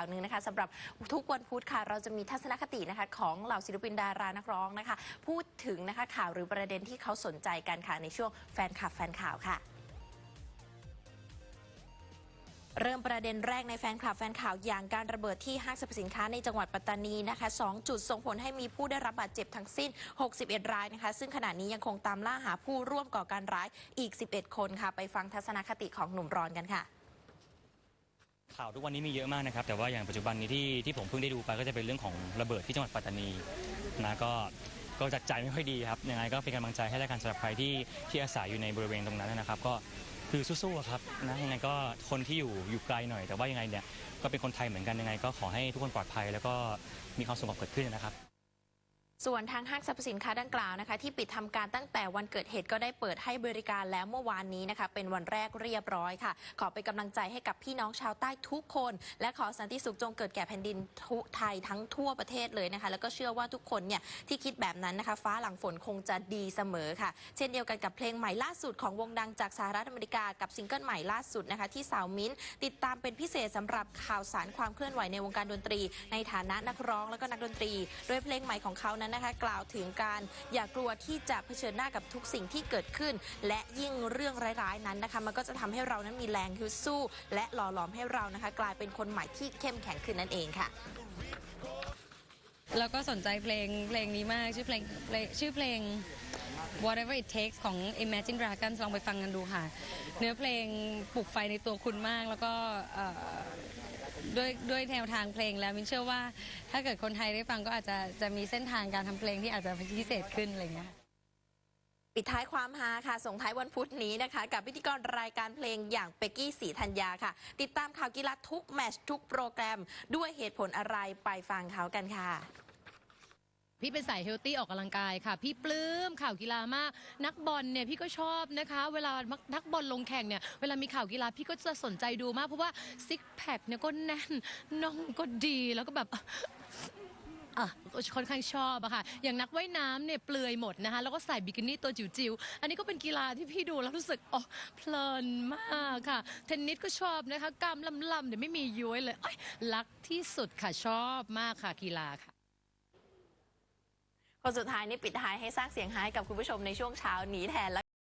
าวหนึ่งนะคะสำหรับทุกวันพุธค่ะเราจะมีทัศนคตินะคะของเหล่าศิลปินดารานักร้องนะคะ พูดถึงนะคะข่าวหรือประเด็นที่เขาสนใจกันค่ะในช่วงแฟนคลับแฟนข่าวค่ะ เริ่มประเด็นแรกในแฟนคลับแฟนข่าวอย่างการระเบิดที่ห้างสรรพสินค้าในจังหวัดปัตตานีนะคะ2จุดส่งผลให้มีผู้ได้รับบาดเจ็บทั้งสิ้น 61 รายนะคะ ซึ่งขณะนี้ยังคงตามล่าหาผู้ร่วมก่อการร้ายอีก 11 คนค่ะ ไปฟังทัศนคติของหนุ่มรอนกันค่ะ ข่าวทุกวันนี้มีเยอะมากนะครับ แต่ว่าอย่างปัจจุบันนี้ที่ที่ผมเพิ่งได้ดูไปก็จะเป็นเรื่องของระเบิดที่จังหวัดปัตตานีนะก็ก็จัดใจไม่ค่อยดีครับยังไงก็เป็นกำลังใจให้แล้วกันสำหรับใครที่ที่อาศัยอยู่ในบริเวณตรงนั้นนะครับ ก็คือสู้ๆครับนะยังไงก็คนที่อยู่อยู่ไกลหน่อย แต่ว่ายังไงเนี่ยก็เป็นคนไทยเหมือนกันยังไง ก็ขอให้ทุกคนปลอดภัย แล้วก็มีความสงบเกิดขึ้นนะครับ ส่วนทางห้างสรรพสินค้าดังกล่าวนะคะ ที่ปิดทำการตั้งแต่วันเกิดเหตุก็ได้เปิดให้บริการแล้วเมื่อวานนี้นะคะ เป็นวันแรกเรียบร้อยค่ะ ขอเป็นกำลังใจให้กับพี่น้องชาวใต้ทุกคน และขอสันติสุขจงเกิดแก่แผ่นดินทุไทยทั้งทั่วประเทศเลยนะคะ แล้วก็เชื่อว่าทุกคนเนี่ยที่คิดแบบนั้นนะคะ ฟ้าหลังฝนคงจะดีเสมอค่ะ เช่นเดียวกันกับเพลงใหม่ล่าสุดของวงดังจากสหรัฐอเมริกากับซิงเกิลใหม่ล่าสุดนะคะ ที่สาวมิ้นติดตามเป็นพิเศษสำหรับข่าวสารความเคลื่อนไหวในวงการดนตรี ในฐานะนักร้องและก็นักดนตรี โดยเพลงใหม่ของเขานั้นนะคะ กล่าวถึงการอย่ากลัวที่จะเผชิญหน้ากับทุกสิ่งที่เกิดขึ้น และยิ่งเรื่องร้ายๆนั้นนะคะ มันก็จะทำให้เรานั้นมีแรงฮึดสู้ และหล่อหลอมให้เรานะคะ กลายเป็นคนใหม่ที่เข้มแข็งขึ้นนั่นเองค่ะแล้วก็สนใจเพลงเพลงนี้มากชื่อเพลงชื่อเพลง whatever it takes ของ Imagine Dragons ลองไปฟังกันดูค่ะ เนื้อเพลงปลุกไฟในตัวคุณมากแล้วก็ ด้วยด้วยแนวทางเพลงแล้วมินเชื่อว่าถ้าเกิดคนไทยได้ฟังก็อาจจะจะมีเส้นทางการทำเพลงที่อาจจะพิเศษขึ้นอะไรเงี้ยปิดท้ายความฮาค่ะ ส่งท้ายวันพุธนี้นะคะ กับพิธีกรรายการเพลงอย่างเป็กกี้สีธัญญาค่ะ ติดตามข่าวกีฬาทุกแมตช์ทุกโปรแกรม ด้วยเหตุผลอะไรไปฟังเขากันค่ะ พี่เป็นสายเฮลตี้ออกกำลังกายค่ะ พี่ปลื้มข่าวกีฬามาก นักบอลเนี่ยพี่ก็ชอบนะคะ เวลานักบอลลงแข่งเนี่ยเวลามีข่าวกีฬาพี่ก็จะสนใจดูมาก เพราะว่าซิกแพคเนี่ยก็แน่นน่องก็ดีแล้วก็แบบอะค่อนข้างชอบอะค่ะ อย่างนักว่ายน้ำเนี่ยเปลือยหมดนะคะ แล้วก็ใส่บิกินี่ตัวจิ๋วๆ อันนี้ก็เป็นกีฬาที่พี่ดูแล้วรู้สึกอ๋อเพลินมากค่ะ เทนนิสก็ชอบนะคะกล้ามลำๆเนี่ยวไม่มีย้วยเลยเอ้ยรักที่สุดค่ะชอบมากค่ะกีฬาค่ะ คนสุดท้ายนี่ปิดท้ายให้สร้างเสียงฮาให้กับคุณผู้ชมในช่วงเช้านี้แทนแล้ว